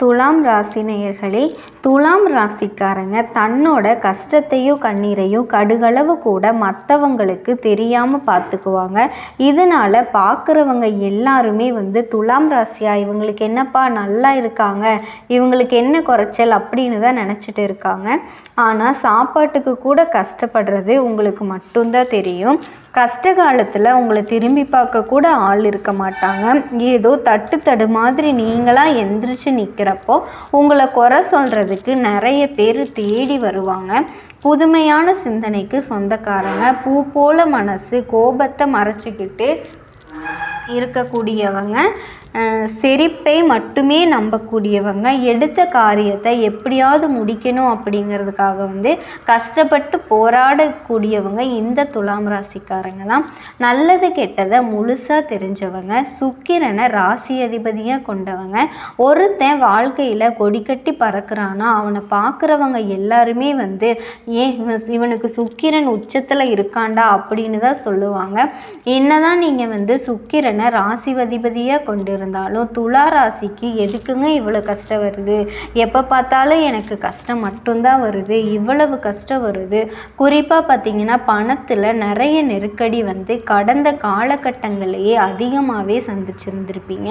துலாம் ராசி நேயர்களே துலாம் ராசிக்காரங்க தன்னோட கஷ்டத்தையும் கண்ணீரையும் கடுகளவு கூட மற்றவங்களுக்கு தெரியாமல் பார்த்துக்குவாங்க இதனால் பார்க்குறவங்க எல்லாருமே வந்து துலாம் ராசியா இவங்களுக்கு என்னப்பா நல்லா இருக்காங்க இவங்களுக்கு என்ன குறைச்சல் அப்படின்னு தான் நினச்சிட்டு இருக்காங்க. ஆனால் சாப்பாட்டுக்கு கூட கஷ்டப்படுறது உங்களுக்கு மட்டும்தான் தெரியும். கஷ்ட காலத்தில் உங்களை திரும்பி பார்க்க கூட ஆள் இருக்க மாட்டாங்க. ஏதோ தட்டு தடு மாதிரி நீங்களாக எந்திரிச்சு நிற்கிறப்போ உங்களை குறை சொல்கிறதுக்கு நிறைய பேர் தேடி வருவாங்க. புதுமையான சிந்தனைக்கு சொந்தக்காரங்க. பூ போல மனசு கோபத்தை மறைச்சிக்கிட்டு இருக்கக்கூடியவங்க. சிரிப்பை மட்டுமே நம்பக்கூடியவங்க எடுத்த காரியத்தை எப்படியாவது முடிக்கணும் அப்படிங்கிறதுக்காக வந்து கஷ்டப்பட்டு போராடக்கூடியவங்க இந்த துலாம் ராசிக்காரங்க தான். நல்லது கெட்டதை முழுசாக தெரிஞ்சவங்க சுக்கிரனை ராசி அதிபதியாக கொண்டவங்க. ஒருத்தன் வாழ்க்கையில் கொடிக்கட்டி பறக்கிறானா அவனை பார்க்குறவங்க எல்லாருமே வந்து ஏன் இவனுக்கு சுக்கிரன் உச்சத்தில் இருக்காண்டா? அப்படின்னு தான் சொல்லுவாங்க. என்னதான் நீங்கள் வந்து சுக்கிரனை ராசி அதிபதியாக கொண்டு இருந்தாலும் துலா ராசிக்கு எதுக்குங்க இவ்வளோ கஷ்டம் வருது? எப்போ பார்த்தாலும் எனக்கு கஷ்டம் மட்டும்தான் வருது. இவ்வளவு கஷ்டம் வருது. குறிப்பாக பார்த்தீங்கன்னா பணத்தில் நிறைய நெருக்கடி வந்து கடந்த காலகட்டங்களையே அதிகமாகவே சந்திச்சிருந்திருப்பீங்க.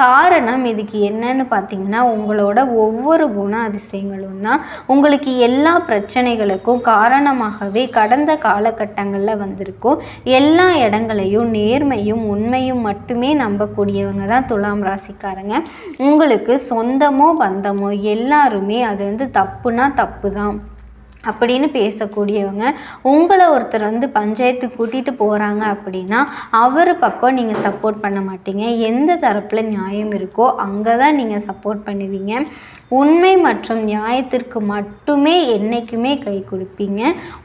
காரணம் இதுக்கு என்னன்னு பார்த்தீங்கன்னா உங்களோட ஒவ்வொரு குண அதிசயங்களும் தான். உங்களுக்கு எல்லா பிரச்சனைகளுக்கும் காரணமாகவே கடந்த காலகட்டங்களில் வந்திருக்கும். எல்லா இடங்களையும் நேர்மையும் உண்மையும் மட்டுமே நம்பக்கூடியவங்க தான் துலாம் ராசிக்காரங்க. உங்களுக்கு சொந்தமோ பந்தமோ எல்லாருமே அது வந்து தப்புனா தப்பு தான் அப்படின்னு பேசக்கூடியவங்க உங்களை ஒருத்தர் வந்து பஞ்சாயத்துக்கு கூட்டிகிட்டு போகிறாங்க அப்படின்னா அவர் பக்கம் நீங்கள் சப்போர்ட் பண்ண மாட்டீங்க. எந்த தரப்பில் நியாயம் இருக்கோ அங்கே தான் நீங்கள் சப்போர்ட் பண்ணுவீங்க. உண்மை மற்றும் நியாயத்திற்கு மட்டுமே என்றைக்குமே கை கொடுப்பீங்க.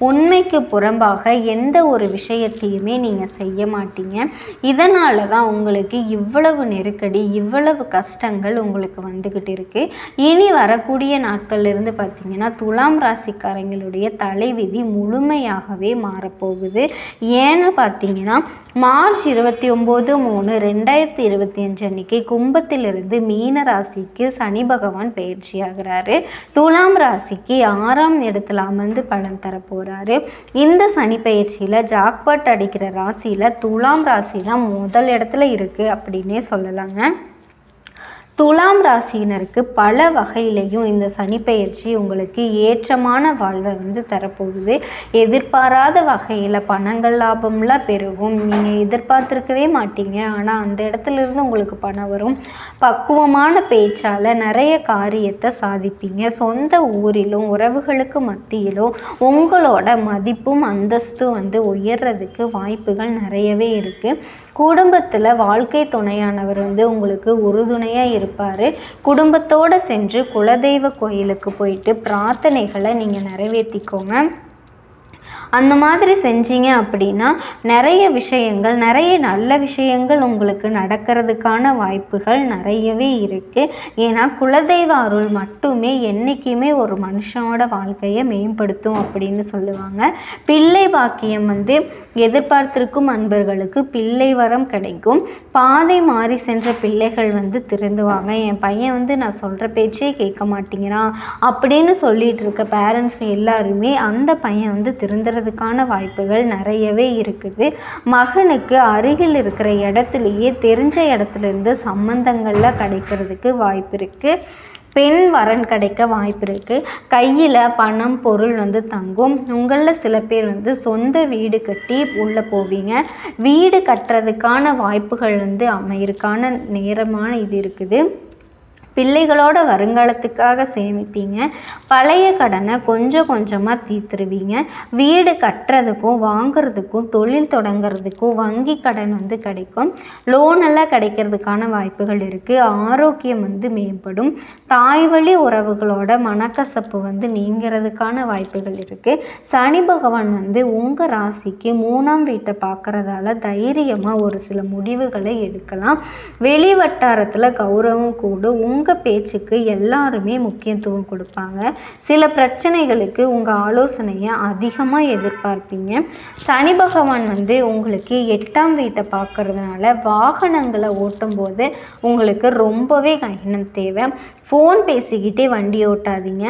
உண்மைக்கு புறம்பாக எந்த ஒரு விஷயத்தையுமே நீங்கள் செய்ய மாட்டீங்க. இதனால தான் உங்களுக்கு இவ்வளவு நெருக்கடி இவ்வளவு கஷ்டங்கள் உங்களுக்கு வந்துக்கிட்டு இருக்கு. இனி வரக்கூடிய நாட்கள்லேருந்து பார்த்தீங்கன்னா துலாம் ராசிக்காரங்களுடைய தலைவிதி முழுமையாகவே மாறப்போகுது. ஏன்னு பார்த்தீங்கன்னா மார்ச் இருபத்தி ஒம்பது மூணு ரெண்டாயிரத்தி இருபத்தி அஞ்சு அன்னைக்கு கும்பத்திலிருந்து மீன ராசிக்கு சனி பகவான் பயிற்சியாகிறாரு துலாம் ராசிக்கு ஆறாம் இடத்துல அமர்ந்து பலன் தர இந்த சனி பயிற்சியில் ஜாக்பாட் அடிக்கிற ராசியில் துலாம் ராசி தான் முதல் இடத்துல இருக்குது அப்படின்னே சொல்லலாங்க. துலாம் ராசியினருக்கு பல வகையிலையும் இந்த சனிப்பெயர்ச்சி உங்களுக்கு ஏற்றமான வாழ்வை வந்து தரப்போகுது. எதிர்பாராத வகையில் பணங்கள் லாபம்லாம் பெருகும். நீங்கள் எதிர்பார்த்துருக்கவே மாட்டீங்க. ஆனால் அந்த இடத்துல இருந்து உங்களுக்கு பணம் வரும். பக்குவமான பேச்சால் நிறைய காரியத்தை சாதிப்பீங்க. சொந்த ஊரிலும் உறவுகளுக்கு மத்தியிலும் உங்களோட மதிப்பும் அந்தஸ்தும் வந்து உயர்றதுக்கு வாய்ப்புகள் நிறையவே இருக்குது குடும்பத்தில் வாழ்க்கை துணையானவர் வந்து உங்களுக்கு உறுதுணையாக இருக்கும் இருப்பார். குடும்பத்தோடு சென்று குலதெய்வ கோயிலுக்கு போயிட்டு பிரார்த்தனைகளை நீங்கள் நிறைவேற்றிக்கோங்க அந்த மாதிரி செஞ்சீங்க அப்படின்னா நிறைய விஷயங்கள் நிறைய நல்ல விஷயங்கள் உங்களுக்கு நடக்கிறதுக்கான வாய்ப்புகள் நிறையவே இருக்குது ஏன்னா குலதெய்வ அருள் மட்டுமே என்றைக்குமே ஒரு மனுஷனோட வாழ்க்கையை மேம்படுத்தும் அப்படின்னு சொல்லுவாங்க. பிள்ளை பாக்கியம் வந்து எதிர்பார்த்திருக்கும் அன்பர்களுக்கு பிள்ளை வரம் கிடைக்கும். பாதை மாறி சென்ற பிள்ளைகள் வந்து திருந்துவாங்க. என் பையன் வந்து நான் சொல்கிற பேச்சே கேட்க மாட்டேங்கிறான் அப்படின்னு சொல்லிட்டு இருக்க பேரண்ட்ஸ் எல்லாருமே அந்த பையன் வந்து திருந்துறதுக்கான வாய்ப்புகள் நிறையவே இருக்குது. மகனுக்கு அருகில் இருக்கிற இடத்துலையே தெரிஞ்ச இடத்துலேருந்து இருந்து கிடைக்கிறதுக்கு வாய்ப்பு இருக்குது பெண் வரன் கிடைக்க வாய்ப்பு இருக்குது கையில் பணம் பொருள் வந்து தங்கும். உங்களில் சில பேர் வந்து சொந்த வீடு கட்டி உள்ளே போவீங்க. வீடு கட்டுறதுக்கான வாய்ப்புகள் வந்து அமையறதுக்கான நேரமான இது இருக்குது. பிள்ளைகளோட வருங்காலத்துக்காக சேமிப்பீங்க. பழைய கடனை கொஞ்சம் கொஞ்சமாக தீர்த்துருவீங்க. வீடு கட்டுறதுக்கும் வாங்குறதுக்கும் தொழில் தொடங்குறதுக்கும் வங்கி கடன் வந்து கிடைக்கும். லோன் எல்லாம் கிடைக்கிறதுக்கான வாய்ப்புகள் இருக்குது ஆரோக்கியம் வந்து மேம்படும். தாய் வழி உறவுகளோட மனக்கசப்பு வந்து நீங்கிறதுக்கான வாய்ப்புகள் இருக்குது சனி பகவான் வந்து உங்கள் ராசிக்கு மூணாம் வீட்டை பார்க்குறதால தைரியமாக ஒரு சில முடிவுகளை எடுக்கலாம். வெளி வட்டாரத்தில் கௌரவம் கூடும். உங்கள் உங்கள் பேச்சுக்கு எல்லாருமே முக்கியத்துவம் கொடுப்பாங்க. சில பிரச்சனைகளுக்கு உங்கள் ஆலோசனையை அதிகமாக எதிர்பார்ப்பீங்க. சனி பகவான் வந்து உங்களுக்கு எட்டாம் வீட்டை பார்க்கறதுனால வாகனங்களை ஓட்டும்போது உங்களுக்கு ரொம்பவே கவனம் தேவை. ஃபோன் பேசிக்கிட்டே வண்டி ஓட்டாதீங்க.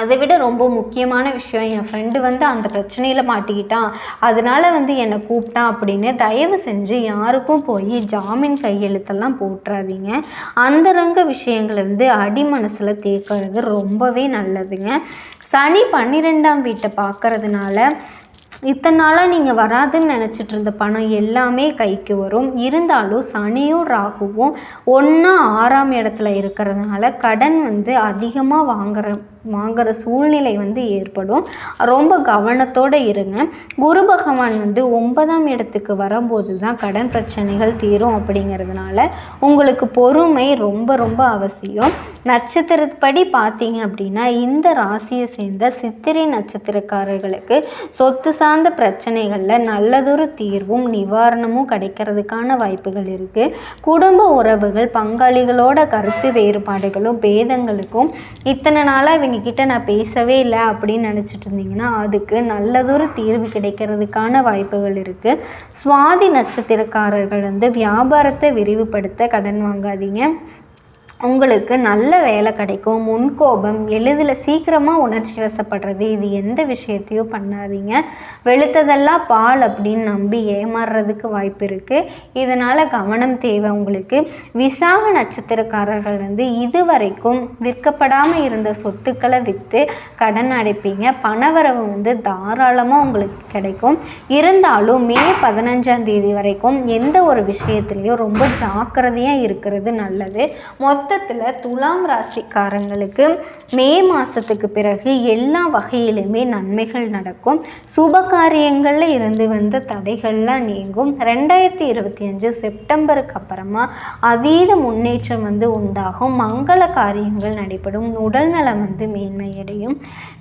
அதை விட ரொம்ப முக்கியமான விஷயம் என் ஃப்ரெண்டு வந்து அந்த பிரச்சனையில் மாட்டிக்கிட்டான் அதனால வந்து என்னை கூப்பிட்டான் அப்படின்னு தயவு செஞ்சு யாருக்கும் போய் ஜாமீன் கையெழுத்தெல்லாம் போட்டுறாதீங்க. அந்தரங்க விஷயங்களை வந்து அடி மனசில் தேக்கிறது ரொம்பவே நல்லதுங்க. சனி பன்னிரெண்டாம் வீட்டை பார்க்கறதுனால இத்தனை நாளாக நீங்கள் வராதுன்னு நினச்சிட்டு இருந்த பணம் எல்லாமே கைக்கு வரும். இருந்தாலும் சனியும் ராகுவும் ஒன்றா ஆறாம் இடத்துல இருக்கிறதுனால கடன் வந்து அதிகமாக வாங்குற வாங்குற சூழ்நிலை வந்து ஏற்படும். ரொம்ப கவனத்தோடு இருங்க. குரு பகவான் வந்து ஒன்பதாம் இடத்துக்கு வரும்போது தான் கடன் பிரச்சனைகள் தீரும் அப்படிங்கிறதுனால உங்களுக்கு பொறுமை ரொம்ப ரொம்ப அவசியம். நட்சத்திரப்படி பார்த்தீங்க அப்படின்னா இந்த ராசியை சேர்ந்த சித்திரை நட்சத்திரக்காரர்களுக்கு சொத்து சார்ந்த பிரச்சனைகளில் நல்லதொரு தீர்வும் நிவாரணமும் கிடைக்கிறதுக்கான வாய்ப்புகள் இருக்குது குடும்ப உறவுகள் பங்காளிகளோட கருத்து வேறுபாடுகளும் பேதங்களுக்கும் இத்தனை நாளாக இவங்க கிட்ட நான் பேசவே இல்லை அப்படின்னு நினச்சிட்டு இருந்தீங்கன்னா அதுக்கு நல்லதொரு தீர்வு கிடைக்கிறதுக்கான வாய்ப்புகள் இருக்குது சுவாதி நட்சத்திரக்காரர்கள் வந்து வியாபாரத்தை விரிவுபடுத்த கடன் வாங்காதீங்க. உங்களுக்கு நல்ல வேலை கிடைக்கும் முன்கோபம் எளிதில் சீக்கிரமாக உணர்ச்சி வசப்படுறது இது எந்த விஷயத்தையும் பண்ணாதீங்க. வெளுத்ததெல்லாம் பால் அப்படின்னு நம்பி ஏமாறுறதுக்கு வாய்ப்பு இருக்குது இதனால் கவனம் தேவை உங்களுக்கு. விசாக நட்சத்திரக்காரர்கள் வந்து இதுவரைக்கும் விற்கப்படாமல் இருந்த சொத்துக்களை விற்று கடன் அடைப்பீங்க. பணவரவு வந்து தாராளமாக உங்களுக்கு கிடைக்கும். இருந்தாலும் மே பதினஞ்சாம் தேதி வரைக்கும் எந்த ஒரு விஷயத்துலையும் ரொம்ப ஜாக்கிரதையாக இருக்கிறது நல்லது. மொத்தத்தில் துலாம் ராசிக்காரங்களுக்கு மே மாதத்துக்கு பிறகு எல்லா வகையிலுமே நன்மைகள் நடக்கும். சுப காரியங்களில் இருந்து வந்த தடைகள்லாம் நீங்கும். ரெண்டாயிரத்தி இருபத்தி அஞ்சு செப்டம்பருக்கு அப்புறமா அதீத முன்னேற்றம் வந்து உண்டாகும். மங்கள காரியங்கள் நடைபெறும். உடல்நலம் வந்து மேன்மையடையும்.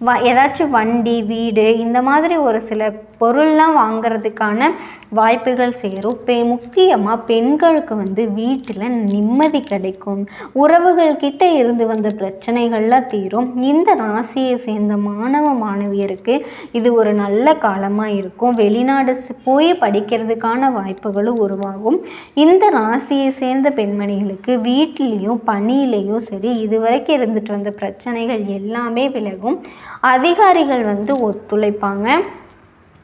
வ ஏதாச்சும் வண்டி வீடு இந்த மாதிரி ஒரு சில பொருள்லாம் வாங்குறதுக்கான வாய்ப்புகள் சேரும். பெ முக்கியமாக பெண்களுக்கு வந்து வீட்டில் நிம்மதி கிடைக்கும். உறவுகள் கிட்ட இருந்து வந்த பிரச்சனைகள்லாம் தீரும். இந்த ராசியை சேர்ந்த மாணவ மாணவியருக்கு இது ஒரு நல்ல காலமாக இருக்கும். வெளிநாடு போய் படிக்கிறதுக்கான வாய்ப்புகளும் உருவாகும். இந்த ராசியை சேர்ந்த பெண்மணிகளுக்கு வீட்டிலையும் பணியிலையும் சரி இதுவரைக்கும் இருந்துட்டு வந்த பிரச்சனைகள் எல்லாமே விலகும். அதிகாரிகள் வந்து ஒத்துழைப்பாங்க.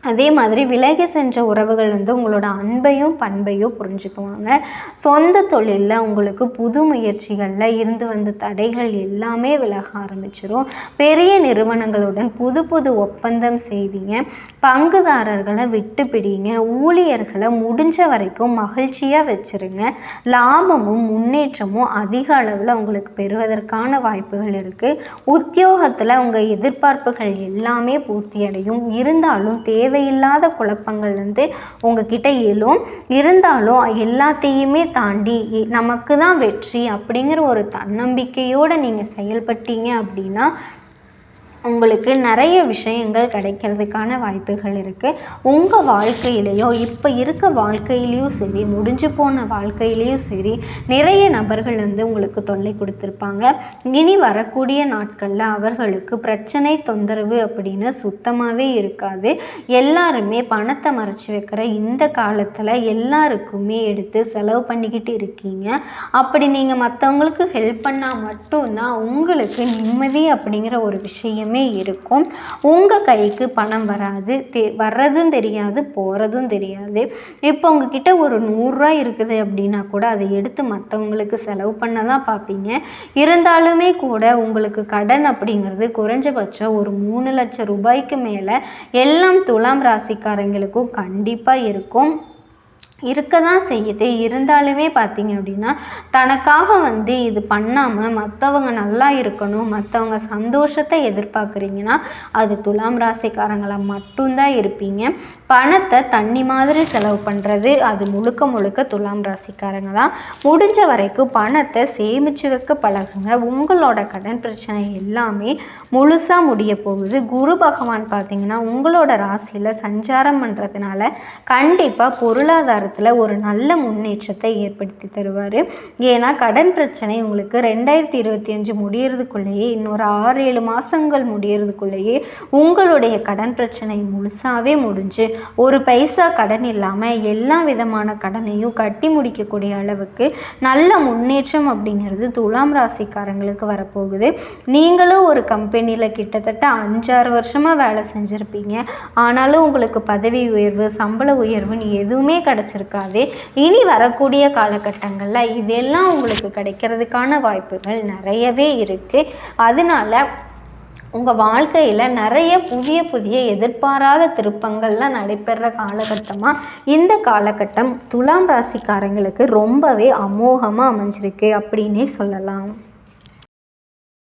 அதே மாதிரி விலகி சென்ற உறவுகள் வந்து உங்களோட அன்பையும் பண்பையும் புரிஞ்சுக்குவாங்க. சொந்த தொழிலில் உங்களுக்கு புது முயற்சிகளில் இருந்து வந்த தடைகள் எல்லாமே விலக ஆரம்பிச்சிரும். பெரிய நிறுவனங்களுடன் புது புது ஒப்பந்தம் செய்வீங்க. பங்குதாரர்களை விட்டு பிடிங்க. ஊழியர்களை முடிஞ்ச வரைக்கும் மகிழ்ச்சியாக வச்சுருங்க. லாபமும் முன்னேற்றமும் அதிக அளவில் உங்களுக்கு பெறுவதற்கான வாய்ப்புகள் இருக்குது உத்தியோகத்தில் உங்கள் எதிர்பார்ப்புகள் எல்லாமே பூர்த்தியடையும். இருந்தாலும் தேவை தேவையில்லாத குழப்பங்கள் வந்து உங்ககிட்ட எழும். இருந்தாலும் எல்லாத்தையுமே தாண்டி நமக்கு தான் வெற்றி அப்படிங்கிற ஒரு தன்னம்பிக்கையோடு நீங்கள் செயல்பட்டீங்க அப்படின்னா உங்களுக்கு நிறைய விஷயங்கள் கிடைக்கிறதுக்கான வாய்ப்புகள் இருக்குது உங்கள் வாழ்க்கையிலையோ இப்போ இருக்க வாழ்க்கையிலையும் சரி முடிஞ்சு போன வாழ்க்கையிலையும் சரி நிறைய நபர்கள் வந்து உங்களுக்கு தொல்லை கொடுத்துருப்பாங்க. இனி வரக்கூடிய நாட்களில் அவர்களுக்கு பிரச்சனை தொந்தரவு அப்படின்னு சுத்தமாகவே இருக்காது. எல்லாருமே பணத்தை மறைச்சி வைக்கிற இந்த காலத்தில் எல்லாருக்குமே எடுத்து செலவு பண்ணிக்கிட்டு இருக்கீங்க. அப்படி நீங்கள் மற்றவங்களுக்கு ஹெல்ப் பண்ணால் மட்டும்தான் உங்களுக்கு நிம்மதி அப்படிங்கிற ஒரு விஷயம் இருக்கும். உங்கள் கைக்கு பணம் வராது. தெ வர்றதும் தெரியாது போகிறதும் தெரியாது. இப்போ உங்ககிட்ட ஒரு நூறுரூவா இருக்குது அப்படின்னா கூட அதை எடுத்து மற்றவங்களுக்கு செலவு பண்ண தான் பார்ப்பீங்க. இருந்தாலுமே கூட உங்களுக்கு கடன் அப்படிங்கிறது குறைஞ்சபட்சம் ஒரு மூணு லட்சம் ரூபாய்க்கு மேலே எல்லாம் துலாம் ராசிக்காரங்களுக்கும் கண்டிப்பாக இருக்கும். இருக்க தான் செய்யுது. இருந்தாலுமே பார்த்தீங்க அப்படின்னா தனக்காக வந்து இது பண்ணாமல் மற்றவங்க நல்லா இருக்கணும் மற்றவங்க சந்தோஷத்தை எதிர்பார்க்குறீங்கன்னா அது துலாம் ராசிக்காரங்களாக மட்டும்தான் இருப்பீங்க. பணத்தை தண்ணி மாதிரி செலவு பண்ணுறது அது முழுக்க முழுக்க துலாம் ராசிக்காரங்க தான் முடிஞ்ச வரைக்கும் பணத்தை சேமித்து வைக்க பழகுங்க. உங்களோட கடன் பிரச்சனை எல்லாமே முழுசாக முடிய போகுது. குரு பகவான் பார்த்தீங்கன்னா உங்களோட ராசியில் சஞ்சாரம் பண்ணுறதுனால கண்டிப்பாக பொருளாதாரத்தில் காலகட்டத்தில் ஒரு நல்ல முன்னேற்றத்தை ஏற்படுத்தி தருவார். ஏன்னா கடன் பிரச்சனை உங்களுக்கு ரெண்டாயிரத்தி இருபத்தி அஞ்சு முடியறதுக்குள்ளேயே இன்னொரு ஆறு ஏழு மாதங்கள் முடியறதுக்குள்ளேயே உங்களுடைய கடன் பிரச்சனை முழுசாகவே முடிஞ்சு ஒரு பைசா கடன் இல்லாமல் எல்லா விதமான கடனையும் கட்டி முடிக்கக்கூடிய அளவுக்கு நல்ல முன்னேற்றம் அப்படிங்கிறது துலாம் ராசிக்காரங்களுக்கு வரப்போகுது. நீங்களும் ஒரு கம்பெனியில் கிட்டத்தட்ட அஞ்சாறு வருஷமாக வேலை செஞ்சுருப்பீங்க. ஆனாலும் உங்களுக்கு பதவி உயர்வு சம்பள உயர்வுன்னு எதுவுமே கிடச்சிருக்காது இனி வரக்கூடிய காலகட்டங்களில் இதெல்லாம் உங்களுக்கு கிடைக்கிறதுக்கான வாய்ப்புகள் நிறையவே இருக்குது அதனால உங்கள் வாழ்க்கையில் நிறைய புதிய புதிய எதிர்பாராத திருப்பங்கள்லாம் நடைபெற காலகட்டமாக இந்த காலகட்டம் துலாம் ராசிக்காரங்களுக்கு ரொம்பவே அமோகமாக அமைஞ்சிருக்கு அப்படின்னே சொல்லலாம்.